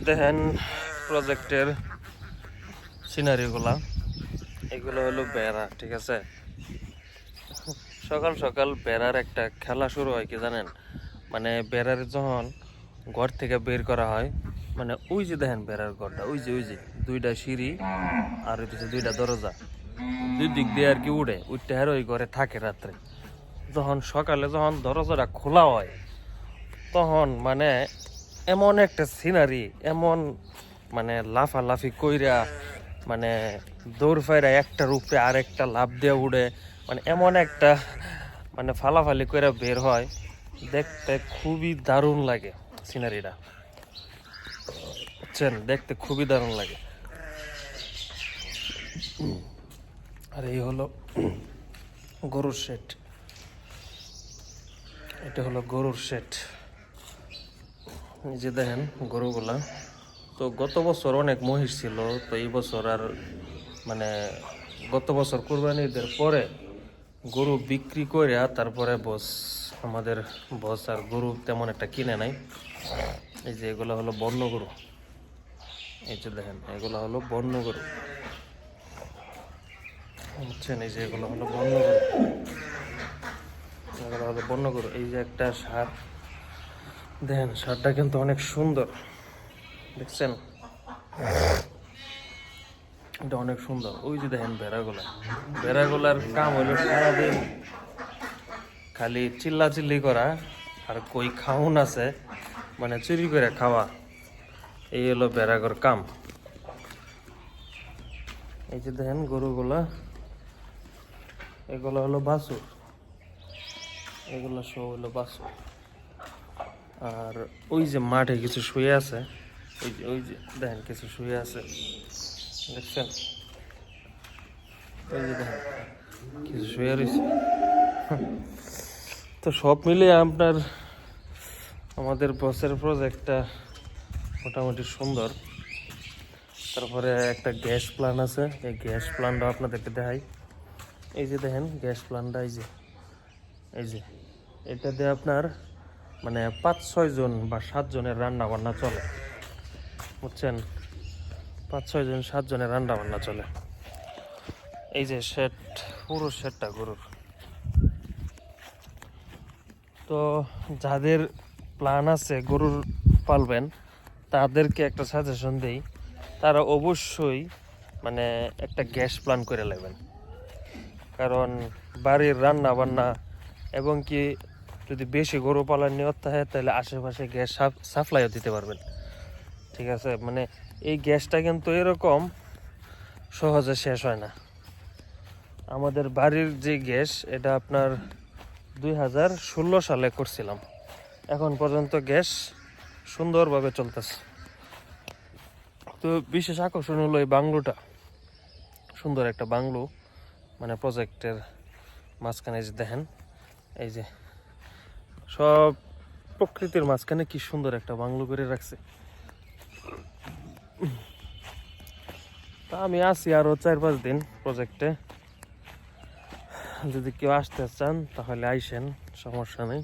দেখেন প্রজেক্টের সিনারিগুলা এগুলো হলো বেড়া, ঠিক আছে? সকাল সকাল বেড়ার একটা খেলা শুরু হয় কি জানেন? মানে বেড়ার যখন ঘর থেকে বের করা হয় মানে ওই যে দেখেন বেড়ার ঘরটা, ওই যে ওই যে, দুইটা সিঁড়ি আর হচ্ছে দুইটা দরজা। দুই দিক দিয়ে আর কি উড়ে, উঠতে হার ওই ঘরে থাকে রাত্রে। যখন সকালে যখন দরজাটা খোলা হয়, তখন মানে এমন একটা সিনারি এমন মানে লাফালাফি কইরা মানে দৌড় ফাইরা একটার উপরে আরেকটা লাভ দিয়ে উড়ে মানে এমন একটা মানে ফালাফালি করে বের হয়। দেখতে খুবই দারুণ লাগে সিনারিটা বুঝছেন? দেখতে খুবই দারুণ লাগে। আর এই হলো গরুর শেড এটা হলো গরুর শেড এই যে দেখেন গরুগুলা, তো গত বছর অনেক মহিষ ছিল, তো এই বছর আর মানে গত বছর কোরবানি ঈদের পরে গরু বিক্রি করে তারপরে বস, আমাদের বস আর গরু তেমন একটা কিনে নাই। এই যে এগুলো হলো বন্য গরু। এই যে দেখেন, এগুলো হলো বন্য গরু। বুঝছেন, এই যে এগুলো হলো বন্য গরু। এগুলো হলো বন্য গরু। এই যে একটা সার দেখেন শার্টটা কিন্তু অনেক সুন্দর। দেখছেন? এটা অনেক সুন্দর। ওই যে দেখেন বেড়াগুলা। বেড়াগুলার কাম হইল সারাদিন খালি চিল্লা চিল্লি করা, আর কই খাউন আছে মানে চুরি করে খাওয়া। এই হলো বেড়াগর কাম। এই যে দেখেন গরুগুলা, এগুলো হলো বাছুর। এগুলো সব হলো বাছুর। আর ওই যে মাঠে কিছু শুয়ে আছে, ওই যে ওই যে, দেখেন কিছু শুয়ে আছে, দেখছেন? ওই যে দেখেন, কিছু শুয়ে রয়েছে। তো সব মিলিয়ে আপনার, আমাদের বসের প্রজেক্টটা মোটামুটি সুন্দর। তারপরে একটা গ্যাস প্ল্যান আছে, এই গ্যাস প্ল্যানটা আপনাদেরকে দেখাই। এই যে দেখেন গ্যাস প্ল্যানটা এই যে এই যে, এটা দিয়ে আপনার মানে পাঁচ, ছয় জন বা সাত জনের রান্না বান্না চলে। বুঝছেন? পাঁচ, ছয় জন, সাত জনের রান্না বান্না চলে। এই যে শেড পুরো শেডটা গরুর। তো যাদের প্ল্যান আছে গরুর পালবেন, তাদেরকে একটা সাজেশন দেই, তারা অবশ্যই মানে একটা গ্যাস প্ল্যান করে নেবেন। কারণ বাড়ির রান্না বান্না এবং কি যদি বেশি গরু পালন নিয়ত থাকে, তাহলে আশেপাশে গ্যাস সাপ্লাইও দিতে পারবেন। ঠিক আছে? মানে এই গ্যাসটা কিন্তু এরকম সহজে শেষ হয় না। আমাদের বাড়ির যে গ্যাস, এটা আপনার দুই হাজার ষোলো সালে করছিলাম। এখন পর্যন্ত গ্যাস সুন্দরভাবে চলতেছে। তো বিশেষ আকর্ষণ হলো এই বাংলোটা। সুন্দর একটা বাংলো মানে প্রজেক্টের মাঝখানে যে দেখেন, এই যে সব প্রকৃতির মাঝখানে কি সুন্দর একটা বাংলো করে রাখছে। তা আমি আছি আরও চার পাঁচ দিন প্রজেক্টে যদি কেউ আসতে চান, তাহলে আইসেন, সমস্যা নেই।